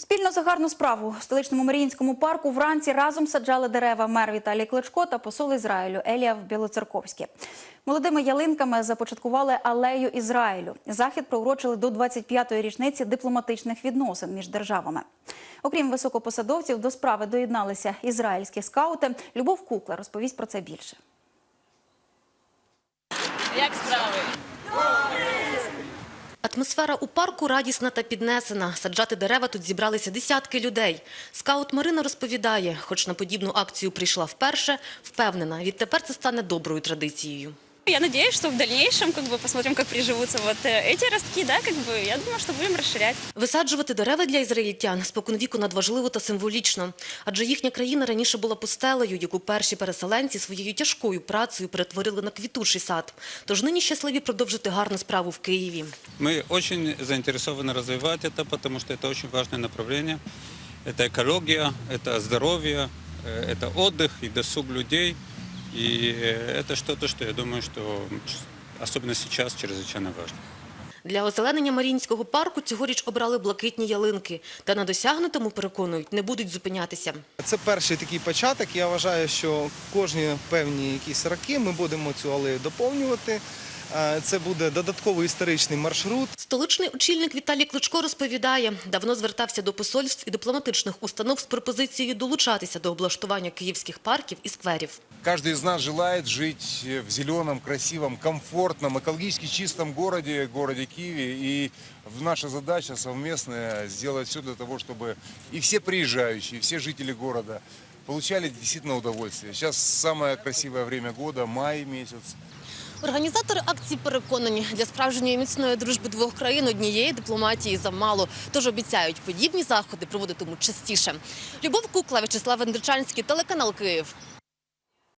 Спільно за гарну справу в столичному Маріїнському парку вранці разом саджали дерева мер Віталій Кличко та посол Ізраїлю Еліав Білоцерковський. Молодими ялинками започаткували алею Ізраїлю. Захід приурочили до 25-ї річниці дипломатичних відносин між державами. Окрім високопосадовців, до справи доєдналися ізраїльські скаути. Любов Кукла розповість про це більше. Як справи? Атмосфера у парку радісна та піднесена. Саджати дерева тут зібралися десятки людей. Скаут Марина розповідає, хоч на подібну акцію прийшла вперше, впевнена, відтепер це стане доброю традицією. Я надеюсь, что в дальнейшем как бы посмотрим, как приживутся вот э, эти ростки, да, как бы я думаю, что будем расширять. Висаджувати дерева для ізраїльтян споконвіку надважливо та символічно. Адже їхня країна раніше була пустелею, яку перші переселенці своєю тяжкою працею перетворили на квітучий сад. Тож нині щасливі продовжити гарну справу в Києві. Мы очень заинтересованы развивать это, потому что это очень важное направление. Это экология, это здоровье, э, это отдых и досуг людей. И э, это что-то, что я думаю, что особенно сейчас чрезвычайно важно. Для озеленення Маріїнського парку цьогоріч обрали блакитні ялинки. Та на досягнутому, переконують, не будуть зупинятися. Це перший такий початок. Я вважаю, що кожні певні якісь роки ми будемо цю алею доповнювати. Е, Це буде додатковий історичний маршрут. Столичний очільник Віталій Кличко розповідає, давно звертався до посольств і дипломатичних установ з пропозицією долучатися до облаштування київських парків і скверів. Каждый из нас желает жить в зеленом, красивом, комфортном, экологически чистом городе, городе Киеве. И наша задача совместная сделать все для того, чтобы и все приезжающие, и все жители города получали действительно удовольствие. Сейчас самое красивое время года, май месяц. Організатори акції переконані, для справжньої міцної дружби двох країн однієї дипломатії замало. Тож обіцяють подібні заходи проводитимуть частіше. Любов Кукла, Вячеслав Андричанський, телеканал Київ.